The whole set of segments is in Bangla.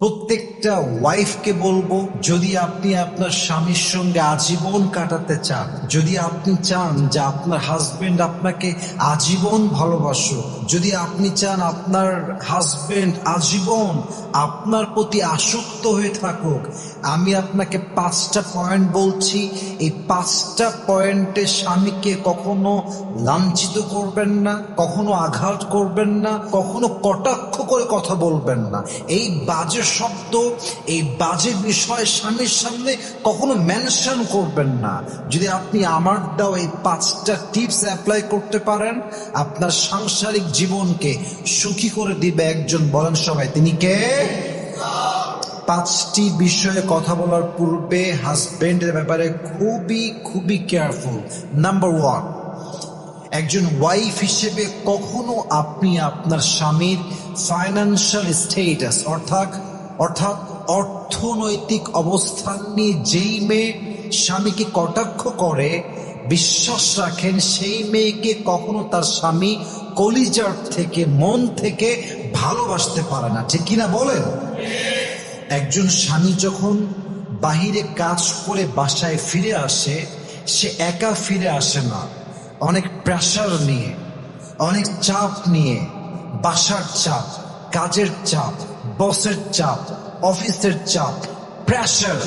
প্রত্যেকটা ওয়াইফকে বলব, যদি আপনি আপনার স্বামীর সঙ্গে আজীবন কাটাতে চান, যদি আপনি চান যে আপনার হাজবেন্ড আপনাকে আজীবন ভালোবাসুক, যদি আপনি চান আপনার হাজবেন্ড আজীবন আপনার প্রতি আসক্ত হয়ে থাকুক, আমি আপনাকে পাঁচটা পয়েন্ট বলছি। এই পাঁচটা পয়েন্টে স্বামীকে কখনো লাঞ্ছিত করবেন না, কখনো আঘাত করবেন না, কখনো কটাক্ষ করে কথা বলবেন না। এই বাজে শব্দ, এই বাজে বিষয় স্বামীর সামনে কখনো মেনশন করবেন না। যদি আপনি আমার দাও এই পাঁচটা টিপস অ্যাপ্লাই করতে পারেন, আপনার সাংসারিক জীবনকে সুখী করে দিবে একজন বলেন সবাই। তিনি কে? পাঁচটি বিষয়ে কথা বলার পূর্বে হাজবেন্ডের ব্যাপারে খুবই খুবই কেয়ারফুল নাম্বার ওয়ান একজন ওয়াইফ হিসেবে কখনো আপনি আপনার স্বামীর ফাইন্যান্সিয়াল স্টেটাস অর্থাৎ অর্থাৎ অর্থনৈতিক অবস্থান নিয়ে যেই মেয়ে স্বামীকে কটাক্ষ করে, বিশ্বাস রাখেন সেই মেয়েকে কখনো তার স্বামী কলিজার থেকে, মন থেকে ভালোবাসতে পারে না। ঠিক কিনা বলেন? একজন স্বামী যখন বাহিরে কাজ করে বাসায় ফিরে আসে, সে একা ফিরে আসে না। অনেক প্রেশার নিয়ে, অনেক চাপ নিয়ে, বাসার চাপ, কাজের চাপ বসের চাপ, অফিসের চাপ প্রেশার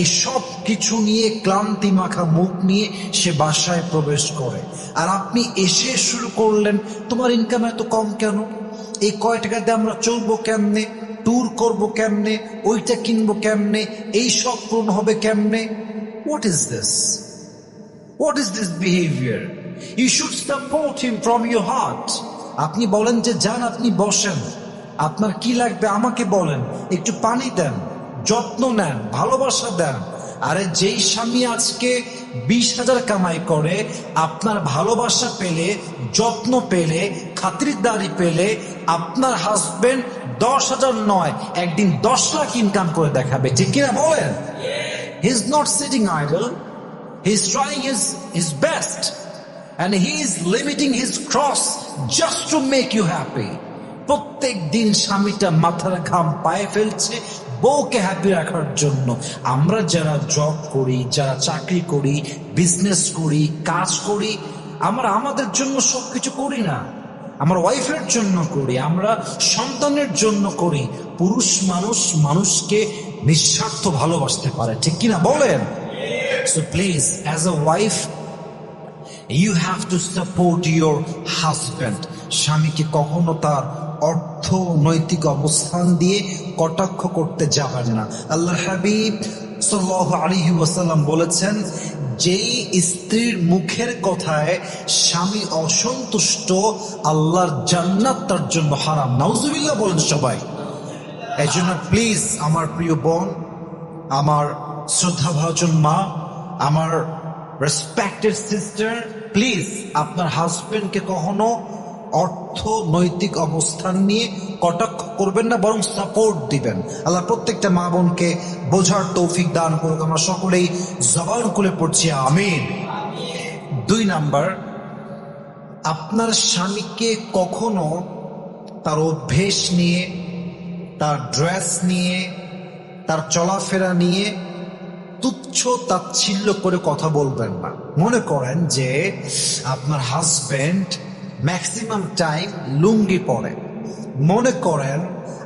এই সব কিছু নিয়ে ক্লান্তি মাখা মুখ নিয়ে সে বাসায় প্রবেশ করে। আর আপনি এসে শুরু করলেন, তোমার ইনকাম এত কম কেন? এই কয় টাকাতে আমরা চলবো কেমনে? ট্যুর করব কেমনে? ওইটা কিনবো কেমনে? এই সব পূরণ হবে কেমনে? What is this what is this behaviour you should support him from your heart আপনি বলেন যে যান আপনি বসেন। আপনার কি লাগবে আমাকে বলেন? একটু পানি দেন যত্ন নেন ভালোবাসা দেন। আরে যেই স্বামী আজকে বিশ হাজার কামাই করে আপনার ভালোবাসা পেলে যত্ন পেলে খাতিরদারি পেলে আপনার হাজবেন্ড দশ হাজার নয় একদিন দশ লাখ ইনকাম করে দেখাবে। ঠিক কিনা বলেন? He is not sitting idle he is trying his his best and he is limiting his cross just to make you happy প্রত্যেক দিন স্বামীটা মাথার ঘাম পায়ে ফেলছে, বউকে হ্যাপি রাখার জন্য। আমরা যারা জব করি, যারা চাকরি করি বিজনেস করি, কাজ করি, আমরা আমাদের জন্য সবকিছু করি না। আমরা ওয়াইফের জন্য করি, আমরা সন্তানের জন্য করি। পুরুষ মানুষ মানুষকে নিঃস্বার্থ ভালোবাসতে পারে, ঠিক কিনা বলেন? So please as a wife you have to support your husband স্বামীকে কখনো তার অর্থনৈতিক অবস্থান দিয়ে কটাক্ষ করতে যাবেন না। আল্লাহ হাবিব সাল্লাহ আলহি ওয়াসাল্লাম বলেছেন, যেই স্ত্রীর মুখের কথায় স্বামী অসন্তুষ্ট, আল্লাহর জান্নাত তার জন্য হারাম। নাউজুবিল্লাহ বলেন সবাই। এই জন্য প্লিজ আমার প্রিয় বোন, আমার শ্রদ্ধাভাজন মা, আমার রেসপেক্টেড সিস্টার প্লিজ আপনার হাজবেন্ডকে কখনো অর্থনৈতিক অবস্থান নিয়ে কটাক্ষ করবেন না, বরং সাপোর্ট দিবেন। আল্লাহ প্রত্যেকটা মা বোনকে বোঝার তৌফিক দান করুক। আমরা সকলেই জবান খুলে পড়ছি, আমিন। দুই নাম্বার, আপনার স্বামীকে কখনো তার অভ্যেস নিয়ে, তার ড্রেস নিয়ে, তার চলাফেরা নিয়ে তুচ্ছ তাচ্ছিল্য করে কথা বলবেন না। মনে করেন যে আপনার হাজবেন্ড ম্যাক্সিমাম টাইম লুঙ্গি পরে মনে করেন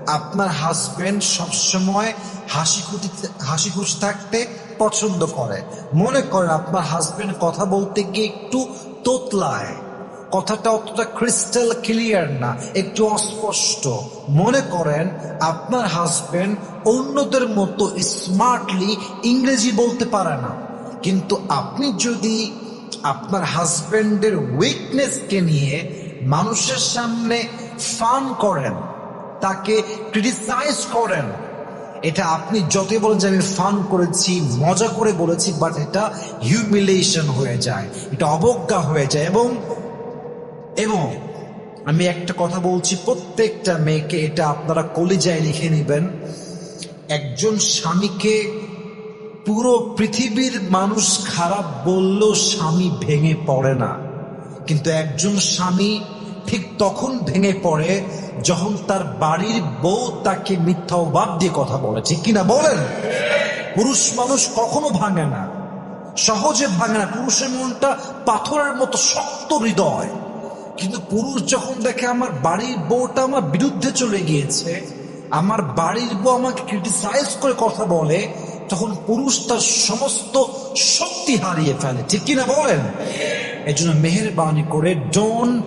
আপনার হাজবেন্ড সবসময় হাসি খুশি হাসি খুশি থাকতে পছন্দ করে। মনে করেন আপনার হাজবেন্ড কথা বলতে গিয়ে একটু তোতলায়। কথাটা অতটা ক্রিস্টাল ক্লিয়ার না, একটু অস্পষ্ট। মনে করেন আপনার হাজবেন্ড অন্যদের মতো স্মার্টলি ইংরেজি বলতে পারে না। কিন্তু আপনি যদি আপনার হাজবেন্ডের উইকনেসকে নিয়ে মানুষের সামনে ফান করেন, তাকে ক্রিটিসাইজ করেন। এটা আপনি যতই বলেন যে আমি ফান করেছি, মজা করে বলেছি বাট এটা হিউমিলেশন হয়ে যায়, এটা অবজ্ঞা হয়ে যায় এবং এবং আমি একটা কথা বলছি, প্রত্যেকটা মেয়েকে এটা আপনারা কলিজায় লিখে নেবেন। একজন স্বামীকে পুরো পৃথিবীর মানুষ খারাপ বললেও স্বামী ভেঙে পড়ে না। কিন্তু একজন স্বামী ঠিক তখন ভেঙে পড়ে যখন তার বাড়ির বউ তাকে মিথ্যা অবাদ দিয়ে কথা বলে। ঠিক কিনা বলেন? পুরুষ মানুষ কখনো ভাঙে না। সহজে ভাঙে না। পুরুষের মনটা পাথরের মতো শক্ত হৃদয়। কিন্তু পুরুষ যখন দেখে, আমার বাড়ির বউটা আমার বিরুদ্ধে চলে গিয়েছে, আমার বাড়ির বউ আমাকে ক্রিটিসাইজ করে কথা বলে তখন পুরুষ তার সমস্ত শক্তি হারিয়ে ফেলে। ঠিক কিনা বলেন? এই জন্য মেহরবানি করে don't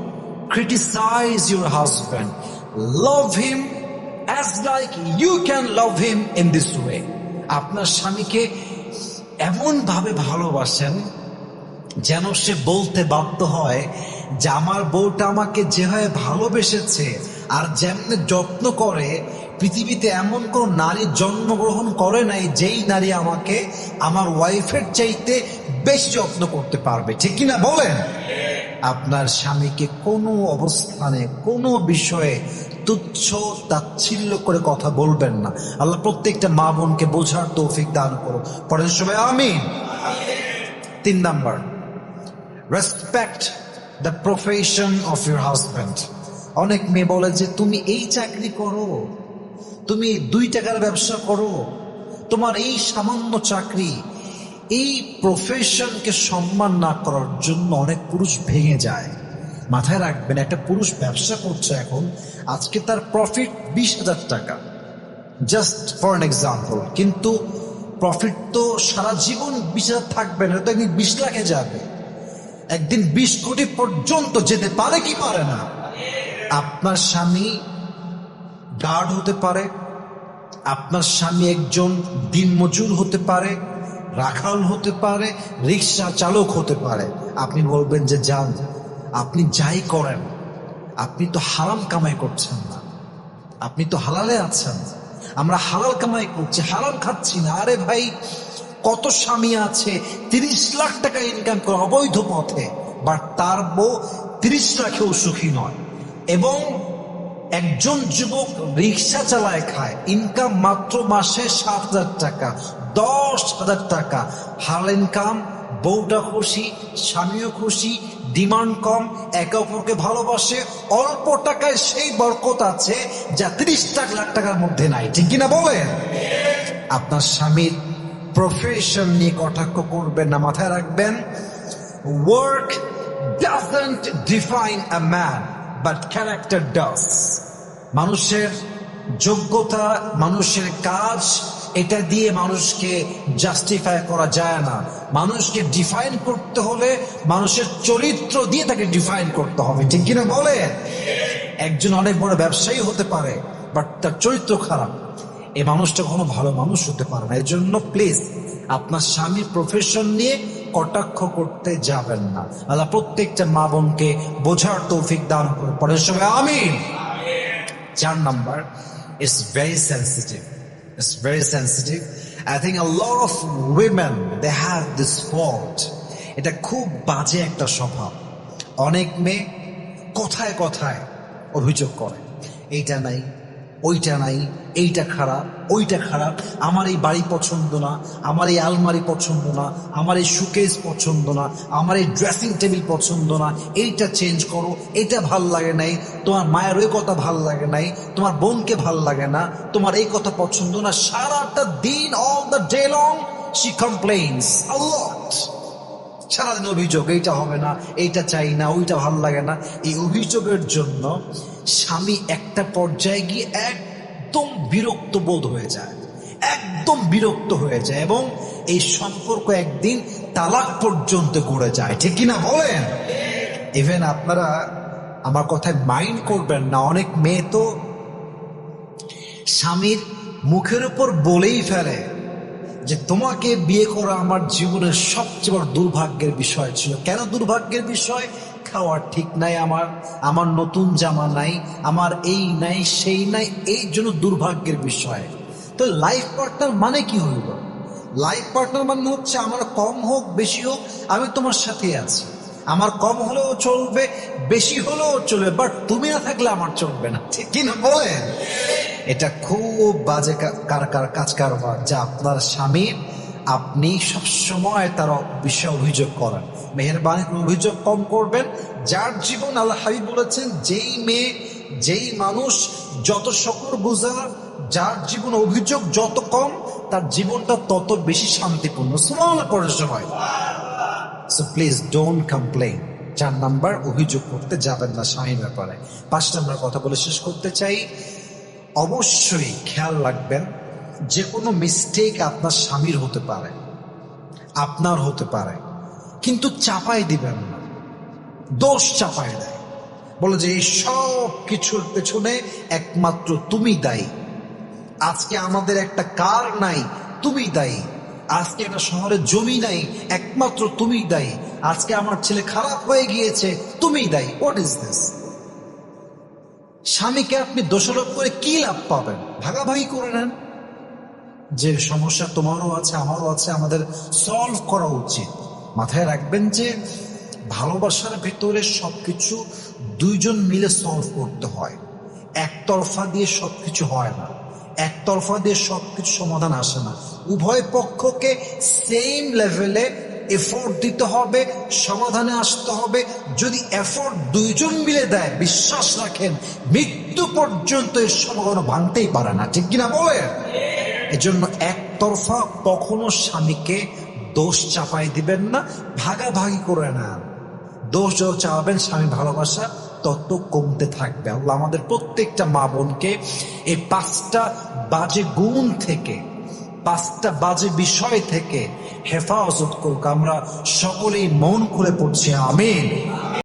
criticise your husband love him as like you can love him in this way আপনার স্বামীকে এমন ভাবে ভালোবাসেন যেন সে বলতে বাধ্য হয় যে, আমার বউটা আমাকে যেভাবে ভালোবেসেছে আর যেমনি যত্ন করে পৃথিবীতে এমন কোন নারী জন্মগ্রহণ করে নাই যেই নারী আমাকে আমার ওয়াইফের চাইতে বেশি যত্ন করতে পারবে। ঠিক কিনা বলেন? আপনার স্বামীকে কোনো অবস্থানে, কোনো বিষয়ে তুচ্ছ তাচ্ছিল্য করে কথা বলবেন না। আল্লাহ প্রত্যেকটা মা বোনকে বোঝার তৌফিক দান করো পরের সময় আমি তিন number respect the profession of your husband অনেক মেয়ে বলে যে, তুমি এই চাকরি করো তুমি দুই টাকার ব্যবসা করো। তোমার এই সামান্য চাকরি, এই প্রফেশনকে সম্মান না করার জন্য অনেক পুরুষ ভেঙে যায়। মাথায় রাখবেন, একটা পুরুষ ব্যবসা করছে এখন, আজকে তার প্রফিট বিশ হাজার টাকা। জাস্ট ফর অ্যান এক্সাম্পল কিন্তু প্রফিট তো সারা জীবন বিশ হাজার থাকবে না তো একদিন বিশ লাখে যাবে। একদিন বিশ কোটি পর্যন্ত যেতে পারে কি পারে না। আপনার স্বামী গার্ড হতে পারে, আপনার স্বামী একজন দিনমজুর হতে পারে, রাখাল হতে পারে, রিক্সা চালক হতে পারে। আপনি বলবেন যে, যান, আপনি যাই করেন, আপনি তো হারাম কামাই করছেন না, আপনি তো হালালে আছেন, আমরা হালাল কামাই করছি, হারাম খাচ্ছি না। আরে ভাই, কত স্বামী আছে, তিরিশ লাখ টাকা ইনকাম করে অবৈধ পথে বাট তার বউ তিরিশ লাখেও সুখী নয়। এবং একজন যুবক রিক্সা চালায় খায়। ইনকাম মাত্র মাসে সাত হাজার টাকা, দশ হাজার টাকা। হাল ইনকাম বউটা খুশি, স্বামীও খুশি ডিমান্ড কম, একে অপরকে ভালোবাসে। অল্প টাকায় সেই বরকত আছে যা তিরিশ লাখ টাকার মধ্যে নাই। ঠিক কিনা বলেন? আপনার স্বামীর প্রফেশন নিয়ে কটাক্ষ করবেন না, মাথায় রাখবেন। Work doesn't define a man but character does মানুষের যোগ্যতা, মানুষের কাজ, এটা দিয়ে মানুষকে জাস্টিফাই করা যায় না। মানুষকে ডিফাইন করতে হলে মানুষের চরিত্র দিয়ে তাকে ডিফাইন করতে হবে। ঠিক কিনা বলে একজন অনেক বড় ব্যবসায়ী হতে পারে বাট তার চরিত্র খারাপ। এই মানুষটা কোনো ভালো মানুষ হতে পারে না। এর জন্য প্লিজ আপনার স্বামীর প্রফেশন নিয়ে কটাক্ষ করতে যাবেন না। আল্লাহ প্রত্যেকটা মা বোনকে বোঝার তৌফিক দান করে সময় আমিন। চার number it's very sensitive it's very sensitive I think a lot of women they have this fault এটা খুব বাজে একটা স্বভাব। অনেক মেয়ে কথায় কথায় অভিযোগ করে। এইটা নাই। ওইটা নাই, এইটা খারাপ, ওইটা খারাপ। আমার এই বাড়ি পছন্দ না, আমার এই আলমারি পছন্দ না, আমার এই সুকেস পছন্দ না, আমার এই ড্রেসিং টেবিল পছন্দ না। এইটা চেঞ্জ করো, এটা ভালো লাগে নাই, তোমার মায়ের ওই কথা ভালো লাগে নাই, তোমার বোনকে ভালো লাগে না, তোমার এই কথা পছন্দ না। সারাটা দিন all the day long she complains uh সারাদিন অভিযোগ, এইটা হবে না, এইটা চাই না, ওইটা ভালো লাগে না। এই অভিযোগের জন্য স্বামী একটা পর্যায়ে গিয়ে একদম বিরক্ত বোধ হয়ে যায়। একদম বিরক্ত হয়ে যায় এবং এই সম্পর্ক একদিন তালাক পর্যন্ত গড়ে যায়। ঠিক কিনা বলেন? ইভেন আপনারা আমার কথায় মাইন্ড করবেন না, অনেক মেয়ে তো স্বামীর মুখের উপর বলেই ফেলে যে, তোমাকে বিয়ে করা আমার জীবনের সবচেয়ে বড় দুর্ভাগ্যের বিষয় ছিল। কেন দুর্ভাগ্যের বিষয়? খাওয়ার ঠিক নাই, আমার আমার নতুন জামা নাই, আমার এই নাই, সেই নাই, এই জন্য দুর্ভাগ্যের বিষয়। তো লাইফ পার্টনার মানে কি হইল? লাইফ পার্টনার মানে হচ্ছে আমার কম হোক, বেশি হোক, আমি তোমার সাথে আছি। আমার কম হলেও চলবে, বেশি হলেও চলবে বাট তুমি না থাকলে আমার চলবে না। ঠিক কিনা বলেন? এটা খুব বাজে কার কার কাজ কারবার যা আপনার স্বামী আপনি সবসময় তার বিষয়ে অভিযোগ করেন। মেহরবানি অভিযোগ কম করবেন। যার জীবন আল্লাহ হাবিব বলেছেন, যেই মেয়ে, যেই মানুষ যত শকর গুজার, যার জীবন অভিযোগ যত কম, তার জীবনটা তত বেশি শান্তিপূর্ণ। সুমাল করে সবাই সো প্লিজ ডোন্ট কমপ্লেন চার নাম্বার অভিযোগ করতে যাবেন না স্বামীর ব্যাপারে। পাঁচ নাম্বার কথা বলে শেষ করতে চাই। অবশ্যই খেয়াল রাখবেন যে কোনো মিস্টেক আপনার স্বামীর হতে পারে, আপনার হতে পারে, কিন্তু চাপাই দিবেন না। দোষ চাপায় দেয়। বলে যে এই সব কিছুর পেছনে একমাত্র তুমি দায়ী। আজকে আমাদের একটা কার নাই, তুমি দায়ী। আজকে একটা শহরে জমি নাই, একমাত্র তুমি দায়ী। আজকে আমার ছেলে খারাপ হয়ে গিয়েছে, তুমি দায়ী। হোয়াট ইজ দিস স্বামীকে আপনি দোষারোপ করে কি লাভ পাবেন? ভাগাভাগি করে নেন। যে সমস্যা তোমারও আছে, আমারও আছে, আমাদের সলভ করা উচিত। মাথায় রাখবেন যে ভালোবাসার ভেতরে সবকিছু দুইজন মিলে সলভ করতে হয়। একতরফা দিয়ে সবকিছু হয় না। একতরফা দিয়ে সবকিছু সমাধান আসে না। উভয় পক্ষকে সেম লেভেলে এফোর্ট দিতে হবে, সমাধানে আসতে হবে। যদি এফোর্ট দুইজন মিলে দেয়, বিশ্বাস রাখেন, মৃত্যু পর্যন্ত এর সমাধান ভাঙতেই পারে না। ঠিক কিনা বলেন? এজন্য একতরফা কখনো স্বামীকে দোষ চাপাই দিবেন না, ভাগাভাগি করে নেন। দোষ যত চাপাবেন, স্বামী ভালোবাসা তত কমতে থাকবে। আল্লাহ আমাদের প্রত্যেকটা মা বোনকে এই পাঁচটা বাজে গুণ থেকে, পাঁচটা বাজে বিষয় থেকে হেফাজত করুক। আমরা সকলেই মন খুলে পড়ছি, আমিন।